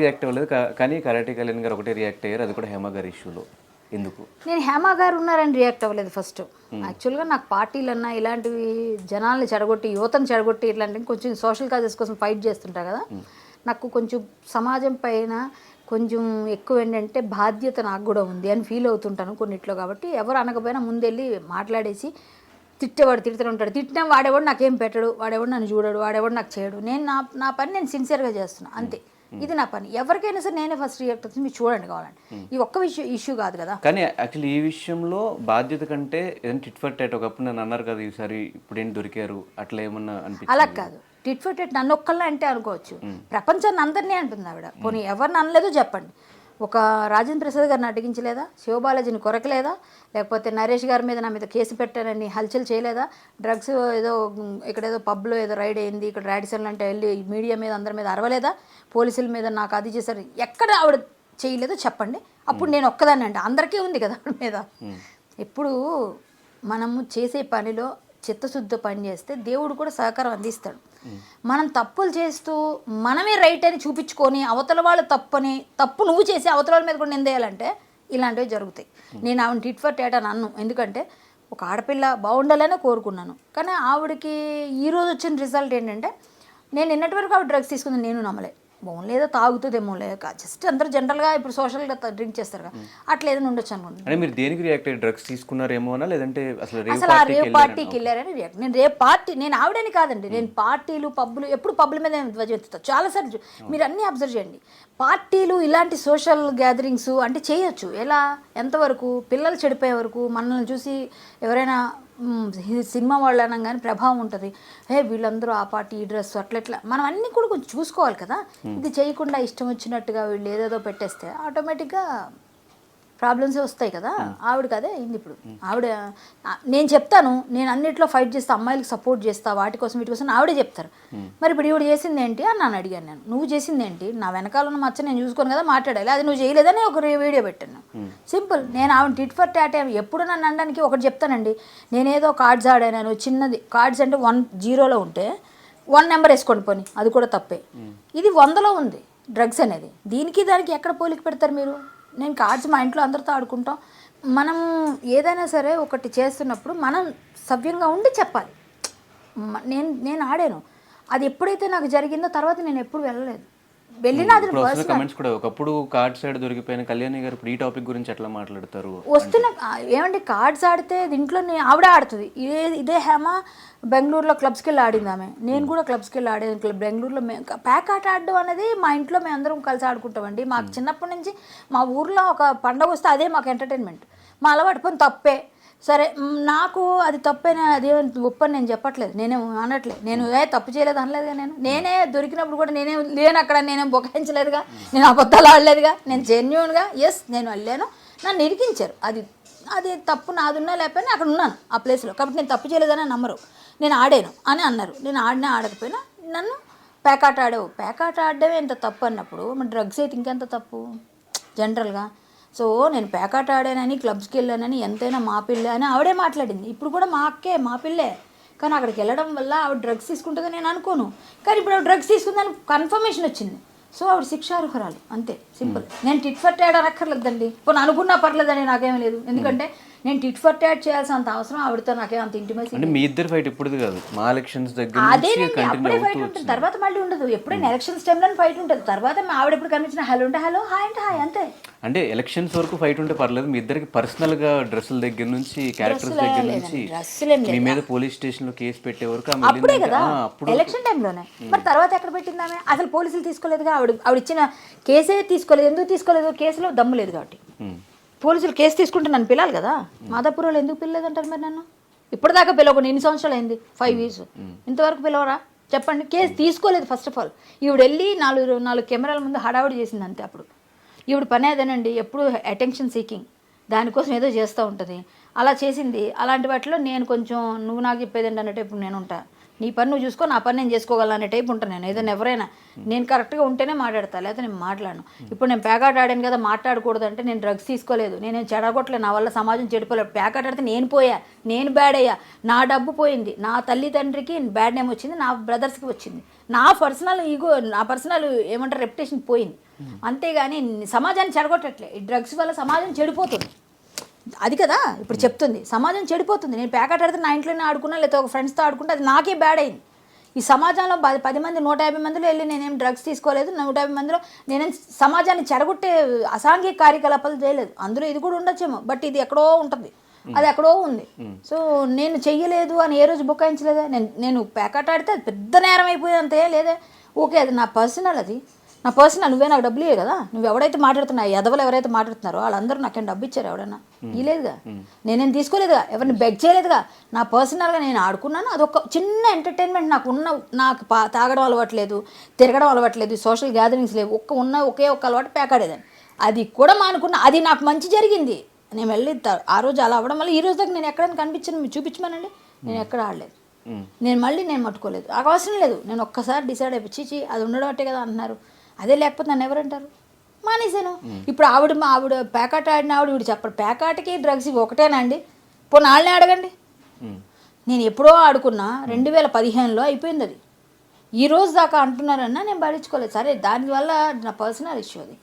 React అవ్వలేదు. కానీ karate Kalyan గారు ఒకటే రియాక్ట్ అయ్యారు. అది కూడా హేమ గారి ఇష్యూలో ఎందుకు? నేను హేమ గారు ఉన్నారని రియాక్ట్ అవ్వలేదు ఫస్ట్ యాక్చువల్గా నాకు పార్టీలన్నా ఇలాంటివి జనాల్ని చెడగొట్టి యువతను చెడగొట్టి ఇట్లాంటివి కొంచెం సోషల్ కాజెస్ కోసం ఫైట్ చేస్తుంటా కదా. నాకు కొంచెం సమాజం పైన కొంచెం ఎక్కువ ఏంటంటే బాధ్యత నాకు కూడా ఉంది అని ఫీల్ అవుతుంటాను కొన్నిట్లో కాబట్టి. ఎవరు అనకపోయినా ముందెళ్ళి మాట్లాడేసి తిట్టేవాడు తిడుతూనే ఉంటాడు. తిట్టినా వాడేవాడు నాకేం పెట్టడు వాడేవాడు నన్ను చూడడు వాడేవాడు నాకు చేయడు. నేను నా నా పని నేను సిన్సియర్గా చేస్తున్నా అంతే. ఇది నా పని. ఎవరికైనా సరే నేనే ఫస్ట్ రియాక్ట్ అవుతుంది మీరు చూడండి కావాలండి ఈ ఒక్క విషయం ఇష్యూ కాదు కదా. కానీ యాక్చువల్లీ ఈ విషయంలో బాధ్యత కంటే ఏదైనా టిట్ ఫర్ టాట్ ఒకప్పుడు నన్ను అన్నారు కదా ఈసారి ఇప్పుడు ఏంటి దొరికారు? అట్లా ఏమన్నా అనిపించింది? అలా కాదు. టిట్ ఫర్ టెట్ నన్ను ఒక్కళ్ళే అంటే అనుకోవచ్చు. ప్రపంచాన్ని అందరినీ అంటుంది ఆవిడ. పోనీ ఎవరిని అనలేదో చెప్పండి. ఒక రాజేంద్ర ప్రసాద్ గారిని అడిగించలేదా శివబాలాజీని కొరకలేదా? లేకపోతే నరేష్ గారి మీద నా మీద కేసు పెట్టారని హల్చల్ చేయలేదా? డ్రగ్స్ ఏదో ఇక్కడ ఏదో పబ్లో ఏదో రైడ్ అయింది ఇక్కడ రాడిసన్ అంటే వెళ్ళి మీడియా మీద అందరి మీద అరవలేదా? పోలీసుల మీద నాకు అది చేశారు. ఎక్కడ ఆవిడ చేయలేదో చెప్పండి. అప్పుడు నేను ఒక్కదాన్ని అంటే అందరికీ ఉంది కదా ఆవిడ మీద. ఇప్పుడు మనము చేసే పనిలో చిత్తశుద్ధి పని చేస్తే దేవుడు కూడా సహకారం అందిస్తాడు. మనం తప్పులు చేస్తూ మనమే రైట్ అని చూపించుకొని అవతల వాళ్ళు తప్పని తప్పు నువ్వు చేసి అవతల వాళ్ళ మీద కూడా నిందేయాలంటే ఇలాంటివి జరుగుతాయి. నేను ఆవిడ టిట్ ఫర్ టేట్ అని అన్ను. ఎందుకంటే ఒక ఆడపిల్ల బాగుండాలనే కోరుకున్నాను. కానీ ఆవిడకి ఈరోజు వచ్చిన రిజల్ట్ ఏంటంటే నేను నిన్నటి వరకు ఆవిడ డ్రగ్స్ తీసుకుంది నేను నమ్మలే. బాగుంది ఏదో తాగుతుందేమో లేక జస్ట్ అందరూ జనరల్గా ఇప్పుడు సోషల్గా డ్రింక్ చేస్తారు కదా అట్లా ఏదైనా ఉండొచ్చు అనుకుంటున్నాను అంటే మీరు దేనికి రియాక్ట్ అయ్యి డ్రగ్స్ తీసుకున్నారేమోనా లేదంటే అసలు అసలు ఆ రేవ్ వెళ్ళారని? పార్టీకి వెళ్ళారని రియాక్ట్ నేను రేపు పార్టీ నేను ఆవిడని కాదండి. నేను పార్టీలు పబ్బులు ఎప్పుడు పబ్బుల మీద ధ్వజెత్తుతా చాలాసార్లు మీరు అన్నీ అబ్జర్వ్ చేయండి. పార్టీలు ఇలాంటి సోషల్ గ్యాదరింగ్స్ అంటే చేయొచ్చు. ఎలా? ఎంతవరకు? పిల్లలు చెడిపోయే వరకు మనల్ని చూసి ఎవరైనా సినిమా వాళ్ళు అనగానే ప్రభావం ఉంటుంది. ఏ వీళ్ళందరూ ఆ పార్టీ ఈ డ్రెస్ అట్లా ఇట్లా. మనం అన్నీ కూడా కొంచెం చూసుకోవాలి కదా. ఇది చేయకుండా ఇష్టం వచ్చినట్టుగా వీళ్ళు ఏదేదో పెట్టేస్తే ఆటోమేటిక్గా ప్రాబ్లమ్స్ వస్తాయి కదా? ఆవిడకి అదే అయింది ఇప్పుడు. ఆవిడ నేను చెప్తాను నేను అన్నిట్లో ఫైట్ చేస్తా అమ్మాయిలకు సపోర్ట్ చేస్తా వాటి కోసం వీటి కోసం ఆవిడే చెప్తారు. మరి ఇప్పుడు ఈవిడ చేసింది ఏంటి అని నన్ను అడిగాను నేను. నువ్వు చేసింది ఏంటి? నా వెనకాల ఉన్న మచ్చ నేను చూసుకోను కదా మాట్లాడాలి. అది నువ్వు చేయలేదని ఒక వీడియో పెట్టాను. సింపుల్. నేను ఆవిడ టిట్ ఫర్ టాట్ ఎప్పుడు నన్ను అనడానికి ఒకటి చెప్తానండి. నేనేదో కార్డ్స్ ఆడాను చిన్నది. కార్డ్స్ అంటే వన్ జీరోలో ఉంటే వన్ నెంబర్ వేసుకోండి పోనీ. అది కూడా తప్పే. ఇది వందలో ఉంది డ్రగ్స్ అనేది. దీనికి దానికి ఎక్కడ పోలిక పెడతారు మీరు? నేను కార్డ్స్ మా ఇంట్లో అందరితో ఆడుకుంటాం. మనం ఏదైనా సరే ఒకటి చేస్తున్నప్పుడు మనం సవ్యంగా ఉండి చెప్పాలి. నేను నేను ఆడాను. అది ఎప్పుడైతే నాకు జరిగిందో తర్వాత నేను ఎప్పుడు వెళ్ళలేదు. వెళ్ళినా అది కమెంట్స్ కూడా ఒకప్పుడు కార్డ్ సైడ్ దొరికిపోయిన కళ్యాణి గారు ఇప్పుడు ఈ టాపిక్ గురించి ఎట్లా మాట్లాడతారు? వస్తున్న ఏమండి కార్డ్స్ ఆడితే దీంట్లో ఆవిడ ఆడుతుంది. ఇదే ఇదే హేమ బెంగళూరులో క్లబ్స్కి వెళ్ళి ఆడింది ఆమె. నేను కూడా క్లబ్స్కి వెళ్ళి ఆడేది బెంగళూరులో మే ప్యాక్ ఆట ఆడడం అనేది మా ఇంట్లో మేము అందరం కలిసి ఆడుకుంటామండి. మాకు చిన్నప్పటి నుంచి మా ఊర్లో ఒక పండగ వస్తే అదే మాకు ఎంటర్టైన్మెంట్ మా అలవాటు పని తప్పే. సరే నాకు అది తప్పేనా అది ఒప్పని నేను చెప్పట్లేదు. నేనే అనట్లేదు. నేను ఏ తప్పు చేయలేదు అనలేదుగా నేను. నేనే దొరికినప్పుడు కూడా నేనే లేను అక్కడ నేనేం బొకాయించలేదుగా. నేను అబద్ధాలు ఆడలేదుగా. నేను జెన్యున్గా ఎస్ నేను వెళ్ళాను. నన్ను ఇరికించారు. అది అది తప్పు నాదున్నా లేకపోయినా అక్కడ ఉన్నాను ఆ ప్లేస్లో కాబట్టి నేను తప్పు చేయలేదని నమ్మరు. నేను ఆడాను అని అన్నారు. నేను ఆడినా ఆడకపోయినా నన్ను పేకాట ఆడావు. పేకాట ఆడడమే ఎంత తప్పు అన్నప్పుడు డ్రగ్స్ అయితే ఇంకెంత తప్పు? జనరల్గా సో నేను పేకాట ఆడానని క్లబ్స్కి వెళ్ళానని ఎంతైనా మా పిల్ల అని ఆవిడే మాట్లాడింది. ఇప్పుడు కూడా మా అక్కే మా పిల్లే. కానీ అక్కడికి వెళ్ళడం వల్ల ఆవిడ డ్రగ్స్ తీసుకుంటుందని నేను అనుకోను. కానీ ఇప్పుడు ఆవిడ డ్రగ్స్ తీసుకుందని కన్ఫర్మేషన్ వచ్చింది. సో ఆవిడ శిక్షార్హురాలు. అంతే. సింపుల్. నేను టిట్ ఫర్ ట్యాడ్ అనక్కర్లేదండి. పోనీ అనుకున్నా పర్లేదని నాకేం లేదు. ఎందుకంటే నేను టిట్ ఫర్ ట్యాడ్ చేయాల్సినంత అవసరం ఆవిడతో నాకేం అంత ఇంటిమేసి అంటే మీ ఇద్దరు ఫైట్ ఇప్పుడుది కాదు. మా ఎలక్షన్స్ దగ్గర కంటిన్యూ అప్పుడే ఫైట్ ఉంటుంది. తర్వాత మళ్ళీ ఉండదు. ఎప్పుడైనా ఎలక్షన్స్ టైంలో ఫైట్ ఉంటుంది. తర్వాత మా ఆవిడ ఎప్పుడు కనిపించిన హలో అంటే హలో హాయ్ అంటే హాయ్. అంతే. అంటే ఎలక్షన్స్ వరకు ఫైట్ ఉంటే పర్లేదు. మీ ఇద్దరికి పర్సనల్గా డ్రెస్సుల దగ్గర నుంచి క్యారెక్టర్స్ దగ్గర నుంచి మీ మీద పోలీస్ స్టేషన్లో కేసు పెట్టే వరకు అప్పుడే కదా. ఎలక్షన్ టైంలోనే మరి తర్వాత ఎక్కడ పెట్టింది ఆమె అసలు పోలీసులు తీసుకోలేదుగా ఆవిడ ఆవిడ ఇచ్చిన కేసే తీసుకోలేదు. ఎందుకు తీసుకోలేదు? కేసులో దమ్ము లేదు కాబట్టి. ఉమ్. పోలీసులు కేసు తీసుకుంటే నన్ను పిలాలి కదా? మాదాపూర్ వాళ్ళు ఎందుకు పిల్లలేదంటారు మరి నన్ను? ఇప్పటిదాకా పిలవకుండా ఎన్ని సంవత్సరాలు అయింది? ఫైవ్ ఇయర్స్ ఇంతవరకు పిలవరా? చెప్పండి. కేసు తీసుకోలేదు ఫస్ట్ ఆఫ్ ఆల్ ఈవిడ వెళ్ళి నాలుగు నాలుగు కెమెరాల ముందు హడావుడి చేసింది అంతే అప్పుడు. ఈవిడ పని అదేనండి ఎప్పుడు అటెన్షన్ సీకింగ్ దానికోసం ఏదో చేస్తూ ఉంటుంది. అలా చేసింది. అలాంటి వాటిలో నేను కొంచెం నువ్వు నాకు చెప్పేది అన్నట్టు ఇప్పుడు నేను ఉంటా నీ పని నువ్వు చూసుకో నా పని నేను చేసుకోగలను అనే టైప్ ఉంటాను నేను. ఏదైనా ఎవరైనా నేను కరెక్ట్గా ఉంటేనే మాట్లాడతా లేకపోతే నేను మాట్లాడను. ఇప్పుడు నేను పేకాట ఆడాను కదా మాట్లాడకూడదు అంటే నేను డ్రగ్స్ తీసుకోలేదు. నేను చెడగొట్టలేదు నా వల్ల సమాజం చెడిపోలేదు. పేకాట ఆడితే నేను పోయా నేను బ్యాడ్ అయ్యా. నా డబ్బు పోయింది. నా తల్లిదండ్రికి బ్యాడ్ నేమ్ వచ్చింది నా బ్రదర్స్కి వచ్చింది. నా పర్సనల్ ఈగో నా పర్సనల్ ఏమంటారు రెప్యుటేషన్ పోయింది. అంతేగాని సమాజాన్ని చెడగొట్టట్లే. ఈ డ్రగ్స్ వల్ల సమాజం చెడిపోతుంది. అది కదా ఇప్పుడు చెప్తుంది. సమాజం చెడిపోతుంది. నేను ప్యాకెట్ ఆడితే నా ఇంట్లోనే ఆడుకున్నా లేకపోతే ఒక ఫ్రెండ్స్తో ఆడుకుంటే అది నాకే బ్యాడ్ అయింది. ఈ సమాజంలో పది పది మంది నూట యాభై మందిలో వెళ్ళి నేనేం డ్రగ్స్ తీసుకోలేదు నూట యాభై మందిలో నేనేం సమాజాన్ని చెడగొట్టే అసాంఘిక కార్యకలాపాలు చేయలేదు. అందులో ఇది కూడా ఉండొచ్చేమో బట్ ఇది ఎక్కడో ఉంటుంది. అది ఎక్కడో ఉంది. సో నేను చెయ్యలేదు అని ఏ రోజు బుకాయించలేదా. నేను నేను ప్యాకెట్ ఆడితే అది పెద్ద నేరం అయిపోయింది అంతే లేదే. ఓకే అది నా పర్సనల్ అది. నా పర్సనల్ నువ్వే నాకు డబ్బులు ఇవ్వవు కదా. నువ్వు ఎవడైతే మాట్లాడుతున్నావు ఎదవలు ఎవరైతే మాట్లాడుతున్నారో వాళ్ళందరూ నాకేం డబ్బు ఇచ్చారు ఎవడన్నా ఇలేదుగా నేనేం తీసుకోలేదుగా. ఎవరిని బెగ్ చేయలేదుగా. నా పర్సనల్గా నేను ఆడుకున్నాను. అదొక చిన్న ఎంటర్టైన్మెంట్ నాకు ఉన్న నాకు పా తాగడం అలవాట్లేదు తిరగడం అలవాట్లేదు సోషల్ గ్యాదరింగ్స్ లేవు. ఒక్క ఉన్న ఒకే ఒక్క అలవాటు పేకాడేదాన్ని అది కూడా మానుకున్నా. అది నాకు మంచి జరిగింది. నేను వెళ్ళి ఆ రోజు అలా అవ్వడం వల్ల ఈ రోజు దాకా నేను ఎక్కడైనా కనిపించాను మీరు చూపించమనండి. నేను ఎక్కడ ఆడలేదు. నేను మళ్ళీ నేను మట్టుకోలేదు. అవసరం లేదు. నేను ఒక్కసారి డిసైడ్ అయిపోయి చీచి అది ఉండడం అట్టే కదా అంటున్నారు. అదే లేకపోతే నన్ను ఎవరంటారు? మానేశాను. ఇప్పుడు ఆవిడ మా ఆవిడ ప్యాకాట్ ఆడిన ఆవిడ వీడు చెప్పడు. ప్యాకాట్కి డ్రగ్స్ ఇవి ఒకటేనా అండి పోనీ వాళ్ళనే అడగండి. నేను ఎప్పుడో ఆడుకున్నా రెండు వేల పదిహేనులో అయిపోయింది అది. ఈ రోజు దాకా అంటున్నారన్నా నేను భరించుకోలేదు. సరే దానివల్ల నా పర్సనల్ ఇష్యూ అది.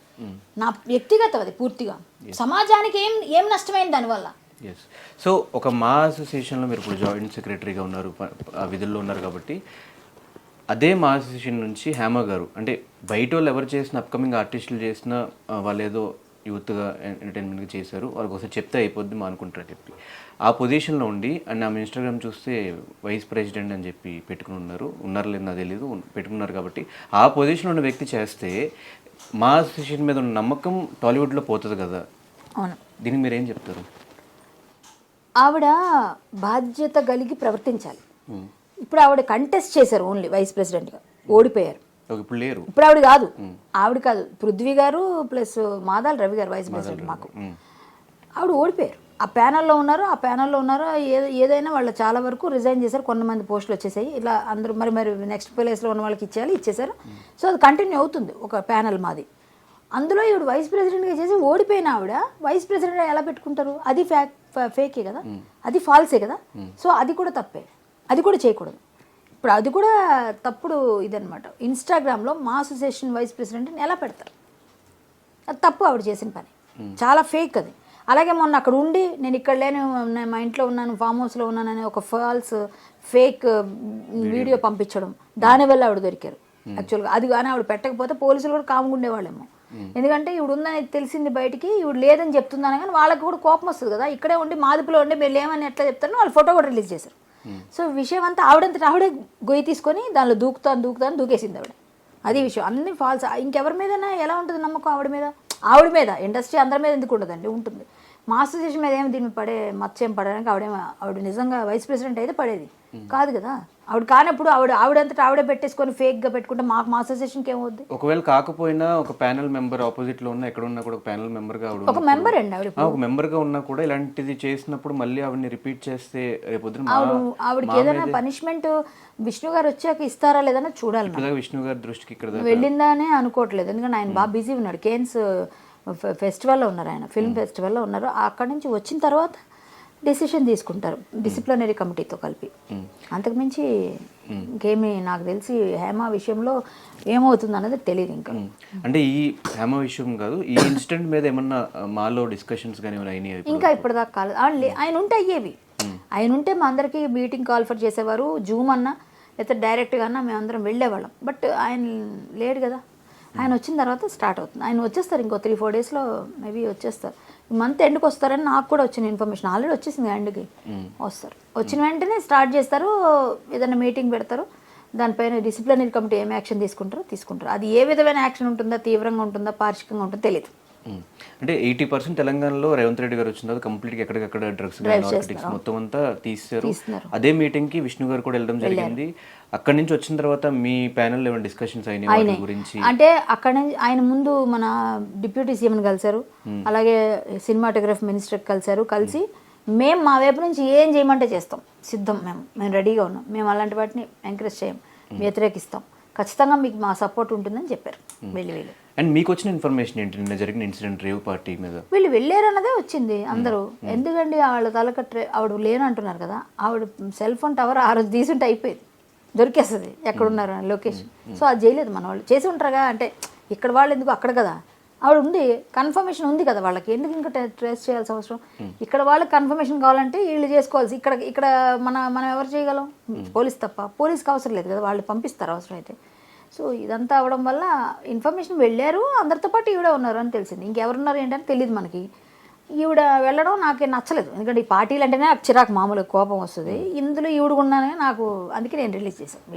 నా వ్యక్తిగతం అది పూర్తిగా. సమాజానికి ఏం ఏం నష్టమైంది దానివల్ల సో ఒక మా అసోసియేషన్లో మీరు ఇప్పుడు జాయింట్ సెక్రటరీగా ఉన్నారు విధుల్లో ఉన్నారు కాబట్టి అదే మా అసోసియేషన్ నుంచి హేమ గారు అంటే బయట వాళ్ళు ఎవరు చేసిన అప్కమింగ్ ఆర్టిస్టులు చేసిన వాళ్ళు ఏదో యూత్గా ఎంటర్టైన్మెంట్గా చేశారు వాళ్ళకి ఒకసారి చెప్తే అయిపోద్ది మా అనుకుంటారు చెప్పి. ఆ పొజిషన్లో ఉండి అండ్ ఆమె ఇన్స్టాగ్రామ్ చూస్తే వైస్ ప్రెసిడెంట్ అని చెప్పి పెట్టుకుని ఉన్నారు. ఉన్నారు లేదు నాకు తెలియదు పెట్టుకున్నారు కాబట్టి. ఆ పొజిషన్లో ఉన్న వ్యక్తి చేస్తే మా అసోసియేషన్ మీద ఉన్న నమ్మకం టాలీవుడ్లో పోతుంది కదా. అవును. దీనికి మీరు ఏం చెప్తారు? ఆవిడ బాధ్యత కలిగి ప్రవర్తించాలి. ఇప్పుడు ఆవిడ కంటెస్ట్ చేశారు ఓన్లీ వైస్ ప్రెసిడెంట్గా ఓడిపోయారు. ఇప్పుడు లేరు. ఇప్పుడు ఆవిడ కాదు. ఆవిడ కాదు. పృథ్వీ గారు ప్లస్ మాదాల్ రవి గారు వైస్ ప్రెసిడెంట్ మాకు. ఆవిడ ఓడిపోయారు. ఆ ప్యానల్లో ఉన్నారు ఆ ప్యానల్లో ఉన్నారు ఏ- ఏదైనా వాళ్ళు చాలా వరకు రిజైన్ చేశారు. కొంతమంది పోస్టులు వచ్చేసాయి. ఇలా అందరూ మరి మరి నెక్స్ట్ ప్లేస్లో ఉన్న వాళ్ళకి ఇచ్చేయాలి ఇచ్చేసారు సో అది కంటిన్యూ అవుతుంది ఒక ప్యానల్ మాది. అందులో ఈవిడ వైస్ ప్రెసిడెంట్గా చేసి ఓడిపోయిన ఆవిడ వైస్ ప్రెసిడెంట్ ఎలా పెట్టుకుంటారు? అది ఫ్యాక్ ఫేకే కదా? అది ఫాల్సే కదా? సో అది కూడా తప్పే. అది కూడా చేయకూడదు. ఇప్పుడు అది కూడా తప్పుడు ఇదనమాట ఇన్స్టాగ్రామ్లో మా అసోసియేషన్ వైస్ ప్రెసిడెంట్ని ఎలా పెడతారు? అది తప్పు ఆవిడ చేసిన పని. చాలా ఫేక్ అది. అలాగే మొన్న అక్కడ ఉండి నేను ఇక్కడ లేను మా ఇంట్లో ఉన్నాను ఫామ్ హౌస్లో ఉన్నానని ఒక ఫాల్స్ ఫేక్ వీడియో పంపించడం. దానివల్ల ఆవిడ దొరికారు. యాక్చువల్గా అది కానీ ఆవిడ పెట్టకపోతే పోలీసులు కూడా కాముగా ఉండేవాళ్ళేమో. ఎందుకంటే ఇవిడ ఉందని తెలిసింది బయటికి ఇవిడ లేదని చెప్తున్నాను కానీ వాళ్ళకి కూడా కోపం వస్తుంది కదా. ఇక్కడే ఉండి మాదిపులో ఉండి మీరు లేమని ఎట్లా చెప్తారో వాళ్ళు ఫోటో కూడా రిలీజ్ చేశారు. సో విషయం అంతా ఆవిడంతటా ఆవిడే గొయ్యి తీసుకొని దానిలో దూకుతాను దూకుతాను దూకేసింది ఆవిడ. అది విషయం. అన్ని ఫాల్స్ ఇంకెవరి మీదైనా ఎలా ఉంటుంది నమ్మకం ఆవిడ మీద? ఆవిడ మీద. ఇండస్ట్రీ అందరి మీద ఎందుకు ఉండదండి? ఉంటుంది. మా అసోసియేషన్ మీద ఏమి దీన్ని పడే ఏం పడడానికి ఆవిడేమో ఆవిడ నిజంగా వైస్ ప్రెసిడెంట్ అయితే పడేది. కాదు కదా? ఆవిడ కానప్పుడు ఆవిడ ఆవిడంతటా ఆవిడే పెట్టేసుకొని ఫేక్గా పెట్టుకుంటే మాకు మా అసోసియేషన్కి ఏమవుద్ది ఒకవేళ కాకపోయినా ఒక ప్యానల్ మెంబర్ ఆపోజిట్లో ఉన్న ఎక్కడ ఉన్నా కూడా ఒక ప్యానల్ మెంబర్గా ఆవిడ ఒక మెంబర్ అండి ఆవిడ ఒక మెంబర్గా ఉన్నా కూడా ఇలాంటిది చేసినప్పుడు మళ్ళీ ఆవిడని రిపీట్ చేస్తే రేపొద్దున ఆవిడ ఆవిడకి ఏదైనా పనిష్మెంట్ విష్ణు గారు వచ్చాక ఇస్తారా లేదన్నా చూడాలి విష్ణు గారి దృష్టికి ఇక్కడ వెళ్ళిందని అనుకోవట్లేదు. ఎందుకంటే ఆయన బాగా బిజీ ఉన్నాడు. కేన్స్ ఫెస్టివల్లో ఉన్నారు ఆయన. ఫిల్మ్ ఫెస్టివల్లో ఉన్నారు. అక్కడి నుంచి వచ్చిన తర్వాత డెసిషన్ తీసుకుంటారు. డిసిప్లినరీ కమిటీతో కలిపి. అంతకుమించి ఇంకేమీ నాకు తెలిసి హేమ విషయంలో ఏమవుతుంది అన్నది తెలియదు ఇంకా. అంటే ఈ హేమ విషయం కాదు ఈ ఇన్సిడెంట్ మీద ఏమన్నా మాలో డిస్కషన్స్ కానీ అయినాయి? ఇంకా ఇప్పటిదాకా కాలేదు. ఆయన ఉంటే అయ్యేవి. ఆయన ఉంటే మా అందరికీ మీటింగ్ కాల్ఫర్ చేసేవారు. జూమ్ అన్నా లేకపోతే డైరెక్ట్గా అన్నా మేమందరం వెళ్ళేవాళ్ళం. బట్ ఆయన లేడు కదా. ఆయన వచ్చిన తర్వాత స్టార్ట్ అవుతుంది. ఆయన వచ్చేస్తారు ఇంకో త్రీ ఫోర్ డేస్లో మేబీ వచ్చేస్తారు. మంత్ ఎండ్కి వస్తారని నాకు కూడా వచ్చిన ఇన్ఫర్మేషన్ ఆల్రెడీ వచ్చేసింది ఎండ్కి వస్తారు. వచ్చిన వెంటనే స్టార్ట్ చేస్తారు ఏదైనా మీటింగ్ పెడతారు. దానిపైన డిసిప్లినరీ కమిటీ ఏం యాక్షన్ తీసుకుంటారో తీసుకుంటారు. అది ఏ విధమైన యాక్షన్ ఉంటుందా తీవ్రంగా ఉంటుందా పార్షికంగా ఉంటుందో తెలియదు. అంటే ఎయిటీ పర్సెంట్ తెలంగాణలో రేవంత్ రెడ్డి గారు వచ్చిన తర్వాత కంప్లీట్గా ఎక్కడికక్కడ డ్రగ్స్ నార్కటిక్స్ మొత్తం అంతా తీస్తున్నారు. అదే మీటింగ్కి విష్ణు గారు కూడా వెళ్ళడం జరిగింది. అక్కడి నుంచి వచ్చిన తర్వాత మీ ప్యానల్ ఏమైనా డిస్కషన్స్ అయినాయి గురించి? అంటే అక్కడ నుంచి ఆయన ముందు మన డిప్యూటీ సీఎం కలిశారు. అలాగే సినిమాటోగ్రఫీ మినిస్టర్ కలిశారు. కలిసి మేము మా వైపు నుంచి ఏం చేయమంటే చేస్తాం. సిద్ధం మేము. మేము రెడీగా ఉన్నాం. మేము అలాంటి వాటిని ఎంకరేజ్ చేయం. వ్యతిరేకిస్తాం. ఖచ్చితంగా మీకు మా సపోర్ట్ ఉంటుందని చెప్పారు. వెళ్ళి వీళ్ళు. అండ్ మీకు వచ్చిన ఇన్ఫర్మేషన్ ఏంటి? నిన్న జరిగిన ఇన్సిడెంట్ రేవ్ పార్టీ మీద. వీళ్ళు వెళ్ళారన్నదే వచ్చింది అందరూ. ఎందుకండి వాళ్ళ తలకట్రే ఆవిడ లేనంటున్నారు కదా ఆవిడ సెల్ ఫోన్ టవర్ ఆ రోజు తీసుంటే అయిపోయేది. దొరికేస్తుంది ఎక్కడున్నారు లొకేషన్ సో అది చేయలేదు మన వాళ్ళు? చేసి ఉంటారుగా? అంటే ఇక్కడ వాళ్ళు ఎందుకు అక్కడ కదా? ఆవిడ ఉంది కన్ఫర్మేషన్ ఉంది కదా వాళ్ళకి. ఎందుకు ఇంకా ట్రేస్ చేయాల్సిన అవసరం? ఇక్కడ వాళ్ళకి కన్ఫర్మేషన్ కావాలంటే వీళ్ళు చేసుకోవాల్సి ఇక్కడ ఇక్కడ మన మనం ఎవరు చేయగలం? పోలీస్ తప్ప. పోలీస్కి అవసరం లేదు కదా వాళ్ళు పంపిస్తారు అవసరం అయితే సో ఇదంతా అవడం వల్ల ఇన్ఫర్మేషన్ వెళ్ళారు అందరితో పాటు ఈవిడ ఉన్నారు అని తెలిసింది. ఇంకెవరున్నారు ఏంటని తెలియదు మనకి. ఈవిడ వెళ్ళడం నాకు నచ్చలేదు. ఎందుకంటే ఈ పార్టీలు అంటేనే నాకు చిరాకు మామూలుగా కోపం వస్తుంది. ఇందులో ఈవిడ ఉన్నానే నాకు అందుకే నేను రిలీజ్ చేశాను.